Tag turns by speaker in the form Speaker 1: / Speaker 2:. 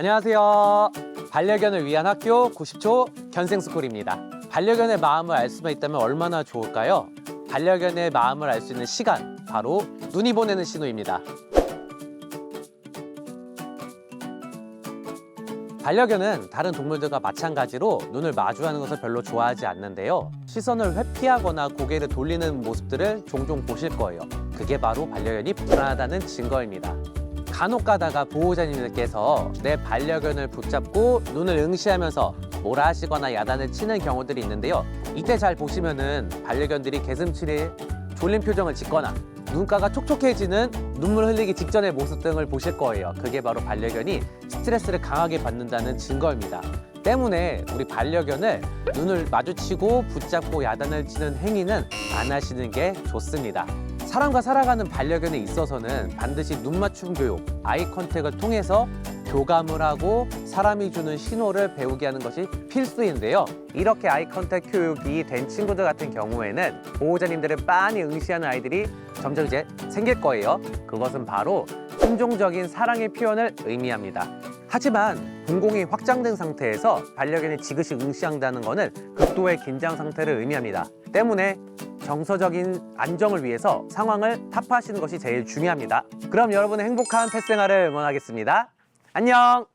Speaker 1: 안녕하세요. 반려견을 위한 학교 90초 견생스쿨입니다. 반려견의 마음을 알 수만 있다면 얼마나 좋을까요? 반려견의 마음을 알 수 있는 시간, 바로 눈이 보내는 신호입니다. 반려견은 다른 동물들과 마찬가지로 눈을 마주하는 것을 별로 좋아하지 않는데요. 시선을 회피하거나 고개를 돌리는 모습들을 종종 보실 거예요. 그게 바로 반려견이 불안하다는 증거입니다. 간혹 가다가 보호자님들께서 내 반려견을 붙잡고 눈을 응시하면서 뭐라 하시거나 야단을 치는 경우들이 있는데요. 이때 잘 보시면은 반려견들이 개슴츠레 졸린 표정을 짓거나 눈가가 촉촉해지는 눈물 흘리기 직전의 모습 등을 보실 거예요. 그게 바로 반려견이 스트레스를 강하게 받는다는 증거입니다. 때문에 우리 반려견을 눈을 마주치고 붙잡고 야단을 치는 행위는 안 하시는 게 좋습니다. 사람과 살아가는 반려견에 있어서는 반드시 눈 맞춤 교육, 아이 컨택을 통해서 교감을 하고 사람이 주는 신호를 배우게 하는 것이 필수인데요. 이렇게 아이 컨택 교육이 된 친구들 같은 경우에는 보호자님들을 빤히 응시하는 아이들이 점점 이제 생길 거예요. 그것은 바로 순종적인 사랑의 표현을 의미합니다. 하지만 공공이 확장된 상태에서 반려견이 지그시 응시한다는 것은 극도의 긴장 상태를 의미합니다. 때문에 정서적인 안정을 위해서 상황을 타파하시는 것이 제일 중요합니다. 그럼 여러분의 행복한 펫 생활을 응원하겠습니다. 안녕!